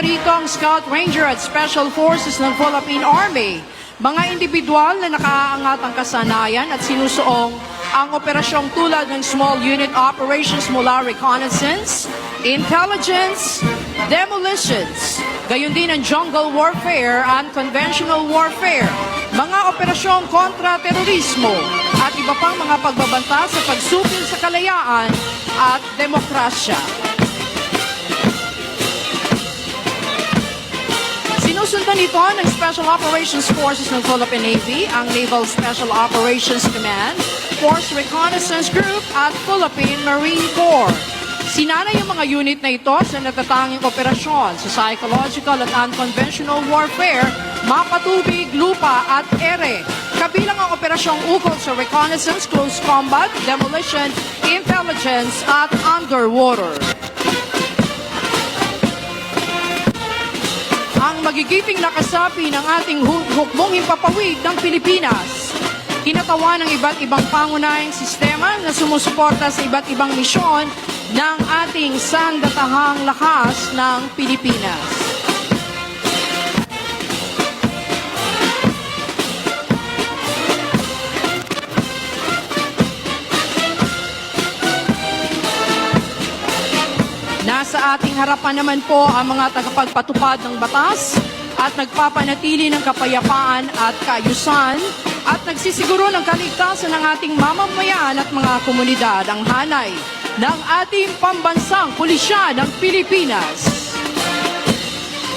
ang Scout Ranger at Special Forces ng Philippine Army. Mga individual na nakaaangat ang kasanayan at sinusuong ang operasyong tulad ng Small Unit Operations mula reconnaissance, intelligence, demolitions, gayon din ang jungle warfare and conventional warfare, mga operasyong kontra terorismo, at iba pang mga pagbabanta sa pagsupil sa kalayaan at demokrasya. Sinusundan ito ng Special Operations Forces ng Philippine Navy, ang Naval Special Operations Command, Force Reconnaissance Group at Philippine Marine Corps. Sinana yung mga unit na ito sa natatanging operasyon sa psychological at unconventional warfare, mapatubig, lupa at ere. Kabilang ang operasyong ukol sa reconnaissance, close combat, demolition, intelligence at underwater. Ang magigiting nakasapi ng ating hu- hukbong himpapawid ng Pilipinas. Kinatawa ng iba't ibang pangunahing sistema na sumusuporta sa iba't ibang misyon ng ating sandatahang lakas ng Pilipinas. Nasa ating harapan naman po ang mga tagapagpatupad ng batas at nagpapanatili ng kapayapaan at kaayusan at nagsisiguro ng kaligtasan ng ating mamamayan at mga komunidad ang hanay ng ating pambansang pulisya ng Pilipinas.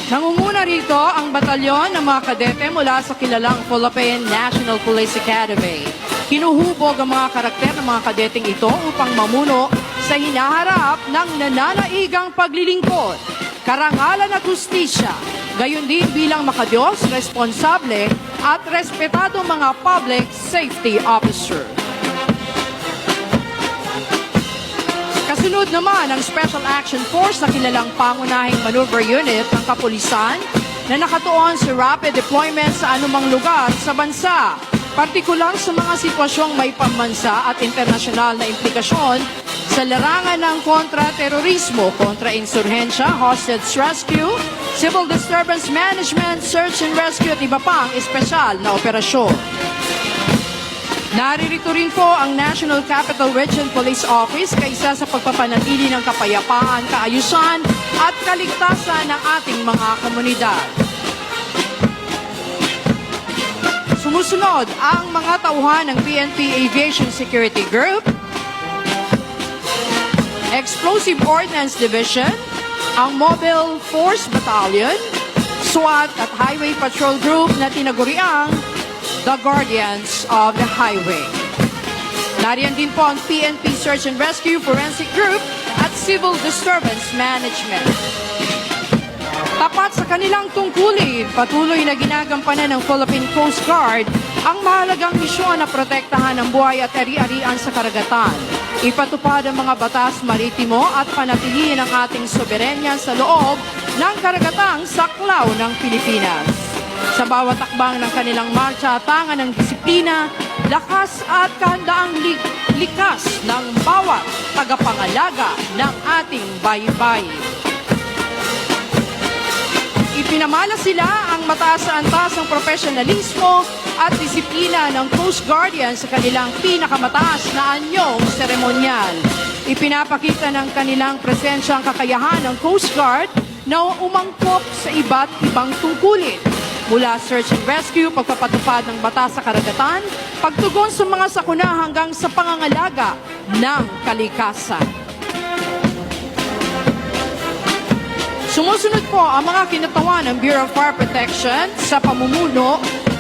Nangunguna rito ang batalyon ng mga kadete mula sa kilalang Philippine National Police Academy. Hinuhubog ang mga karakter ng mga kadeteng ito upang mamuno sa hinaharap ng nananaigang paglilingkod, karangalan at hustisya, gayon din bilang makadiyos, responsable at respetado mga public safety officer. Kasunod naman ang Special Action Force na kilalang pangunahing maneuver unit ng kapulisan na nakatuon sa rapid deployment sa anumang lugar sa bansa, partikular sa mga sitwasyong may pambansa at internasyonal na implikasyon sa larangan ng kontra-terorismo, kontra-insurhensya, hostage rescue, civil disturbance management, search and rescue at iba pang espesyal na operasyon. Naririto rin po ang National Capital Region Police Office kaysa sa pagpapanatili ng kapayapaan, kaayusan at kaligtasan ng ating mga komunidad. Sumusunod ang mga tauhan ng PNP Aviation Security Group, Explosive Ordnance Division, ang Mobile Force Battalion, SWAT at Highway Patrol Group na tinaguriang The Guardians of the Highway. Nariyan din po ang PNP Search and Rescue Forensic Group at Civil Disturbance Management. Tapat sa kanilang tungkulin, patuloy na ginagampanan ng Philippine Coast Guard ang mahalagang misyon na protektahan ang buhay at ari-arian sa karagatan. Ipatupad ang mga batas maritimo at panatilihin ang ating soberenya sa loob ng karagatang saklaw ng Pilipinas. Sa bawat takbang ng kanilang marcha, tangan ng disiplina, lakas at kahandaang li- likas ng bawat tagapangalaga ng ating baybay. Ipinamala sila ang mataas sa antas ng profesionalismo at disiplina ng Coast Guardian sa kanilang pinakamataas na anyong seremonyal. Ipinapakita ng kanilang presensya ang kakayahan ng Coast Guard na umangkop sa iba't ibang tungkulin. Mula search and rescue, pagpapatupad ng batas sa karagatan, pagtugon sa mga sakuna hanggang sa pangangalaga ng kalikasan. Sumusunod po ang mga kinatawan ng Bureau of Fire Protection sa pamumuno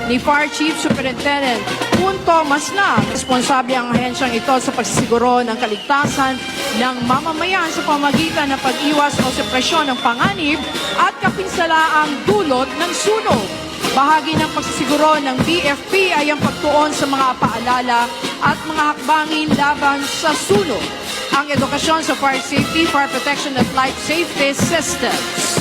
ni Fire Chief Superintendent Punto Maslang. Responsable ang ahensyang ito sa pagsisiguro ng kaligtasan ng mamamayan sa pamagitan ng pag-iwas o supresyon ng panganib at kapinsalaang dulot ng sunog. Bahagi ng pagsisiguro ng BFP ay ang pagtuon sa mga paalala at mga hakbangin laban sa sunog ang edukasyon sa fire safety, fire protection at life safety systems.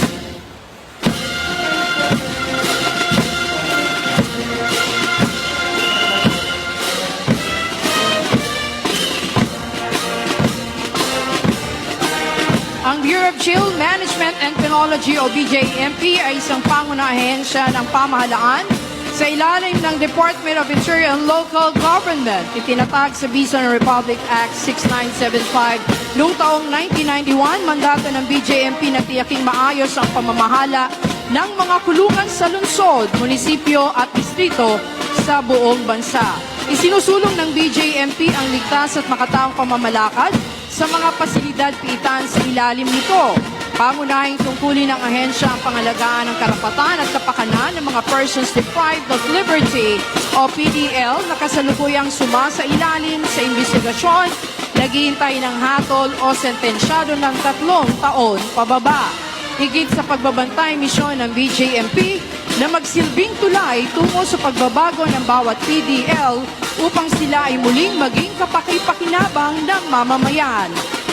Ang Bureau of Jail Management and Penal Technology o BJMP ay isang pangunahing ahensya ng pamahalaan sa ilalim ng Department of Interior and Local Government. Itinatag sa Bison Republic Act 6975 noong taong 1991, mandato ng BJMP na tiyaking maayos ang pamamahala ng mga kulungan sa lungsod, munisipyo at distrito sa buong bansa. Isinusulong ng BJMP ang ligtas at makataong pamamalakad sa mga pasilidad piitan sa ilalim nito. Pangunahing tungkulin ng ahensya ang pangalagaan ng karapatan at kapakanan ng mga persons deprived of liberty o PDL na kasalukuyang suma sa ilalim sa investigasyon, naghihintay ng hatol o sentensyado ng tatlong taon pababa. Higit sa pagbabantay misyon ng BJMP na magsilbing tulay tungo sa pagbabago ng bawat PDL upang sila ay muling maging kapakipakinabang ng mamamayan.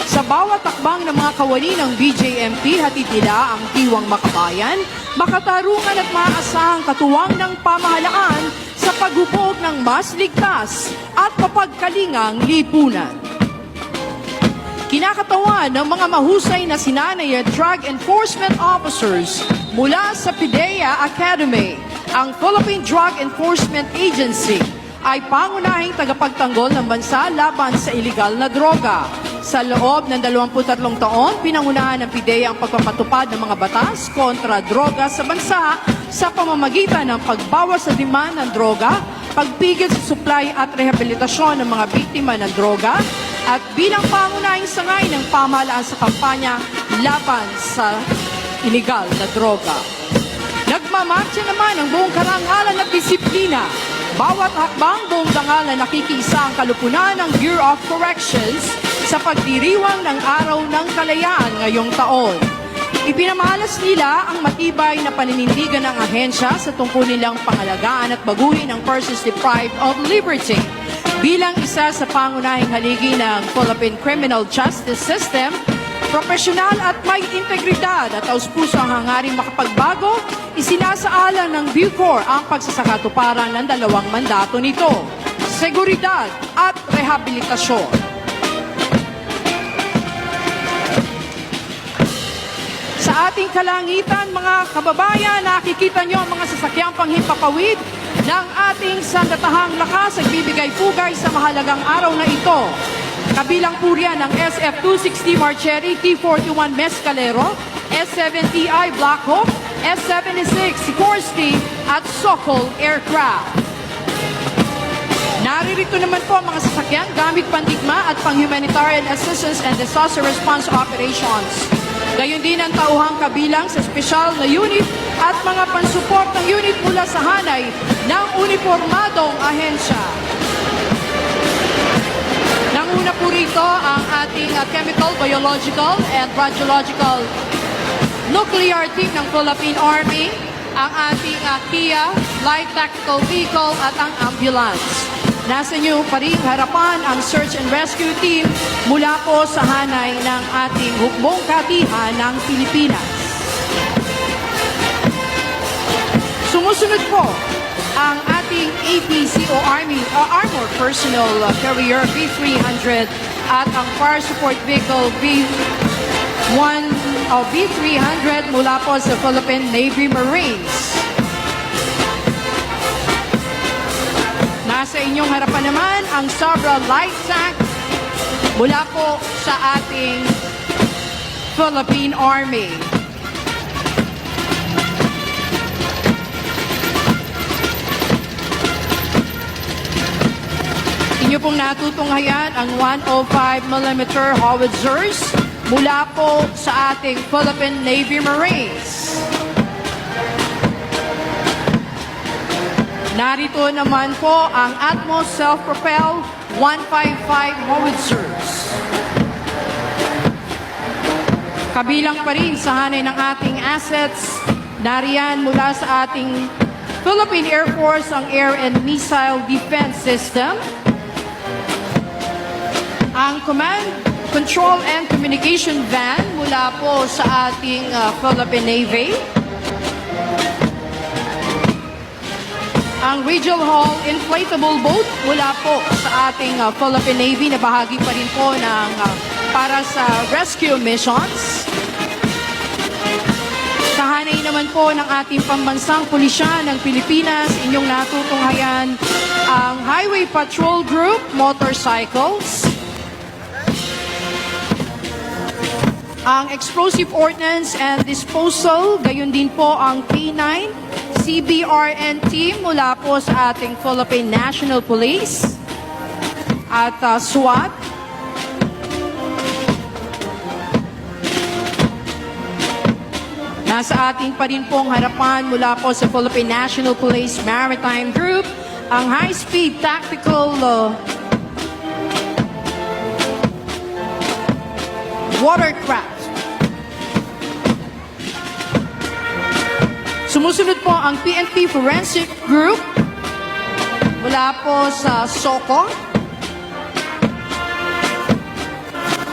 Sa bawat takbang ng mga kawani ng BJMP, hatid nila ang tiwang makabayan, makatarungan at maaasahang katuwang ng pamahalaan sa paghubog ng mas ligtas at mapagkalingang lipunan. Kinakatawan ng mga mahusay na sinanay at drug enforcement officers mula sa PIDEA Academy, ang Philippine Drug Enforcement Agency ay pangunahing tagapagtanggol ng bansa laban sa iligal na droga. Sa loob ng 23 taon, pinangunahan ng PIDEA ang pagpapatupad ng mga batas kontra droga sa bansa sa pamamagitan ng pagbawas sa demand ng droga, pagpigil sa supply at rehabilitasyon ng mga biktima ng droga, at bilang pangunahing sangay ng pamahalaan sa kampanya laban sa iligal na droga. Nagmamarcha naman ang buong karangalan at disiplina. Bawat hakbang buong dangal na nakikiisa ang kalupunan ng Bureau of Corrections sa pagdiriwang ng Araw ng Kalayaan ngayong taon. Ipinamalas nila ang matibay na paninindigan ng ahensya sa tungkol nilang pangalagaan at baguhin ang persons deprived of liberty. Bilang isa sa pangunahing haligi ng Philippine Criminal Justice System, profesional at may integridad at taus-puso ang hangaring makapagbago, isinasaalan ng Bucor ang pagsasakatuparan ng dalawang mandato nito, seguridad at rehabilitasyon. Sa ating kalangitan, mga kababayan, nakikita nyo ang mga sasakyang panghimpapawid ng ating sandatahang lakas at bibigay pugay sa mahalagang araw na ito. Kabilang po riyan ang SF-260 Marcheri T-41 Mescalero, S-70I Black Hawk, S-76 Sikorsky at Sokol Aircraft. Naririto naman po ang mga sasakyan gamit pandigma at pang-humanitarian assistance and disaster response operations. Gayon din ang tauhang kabilang sa special na unit at mga pansuport ng unit mula sa hanay ng uniformadong ahensya. Nanguna po rito ang ating uh, chemical, biological, and radiological nuclear team ng Philippine Army, ang ating uh, Kia Light Tactical Vehicle at ang ambulance. Nasa inyo pa rin harapan ang search and rescue team mula po sa hanay ng ating hukbong katihan ng Pilipinas. Sumusunod po ang ating APC o Army uh, Armor Personnel uh, Carrier B300 at ang Fire Support Vehicle B1 o B300 mula po sa Philippine Navy Marines. Nasa inyong harapan naman ang Sabra Light Tank mula po sa ating Philippine Army. Inyo pong natutunghayan ang 105mm howitzers mula po sa ating Philippine Navy Marines. Narito naman po ang Atmos Self-Propel 155 howitzers. Kabilang pa rin sa hanay ng ating assets, nariyan mula sa ating Philippine Air Force ang Air and Missile Defense System, ang Command, Control and Communication Van mula po sa ating uh, Philippine Navy, ang Regional Hall Inflatable Boat mula po sa ating uh, Philippine Navy na bahagi pa rin po ng uh, para sa rescue missions. naman po ng ating pambansang pulisya ng Pilipinas, inyong natutunghayan ang Highway Patrol Group Motorcycles, ang Explosive Ordnance and Disposal, gayon din po ang K9, CBRN team mula po sa ating Philippine National Police at uh, SWAT. Nasa ating pa rin pong harapan mula po sa Philippine National Police Maritime Group, ang High Speed Tactical uh, Watercraft. Sumusunod po ang PNP Forensic Group mula po sa SOCO.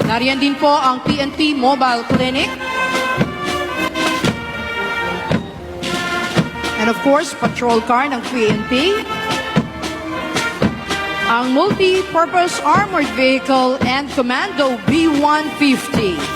Nariyan din po ang PNP Mobile Clinic. And of course, patrol car ng PNP. Ang Multi-Purpose Armored Vehicle and Commando B-150.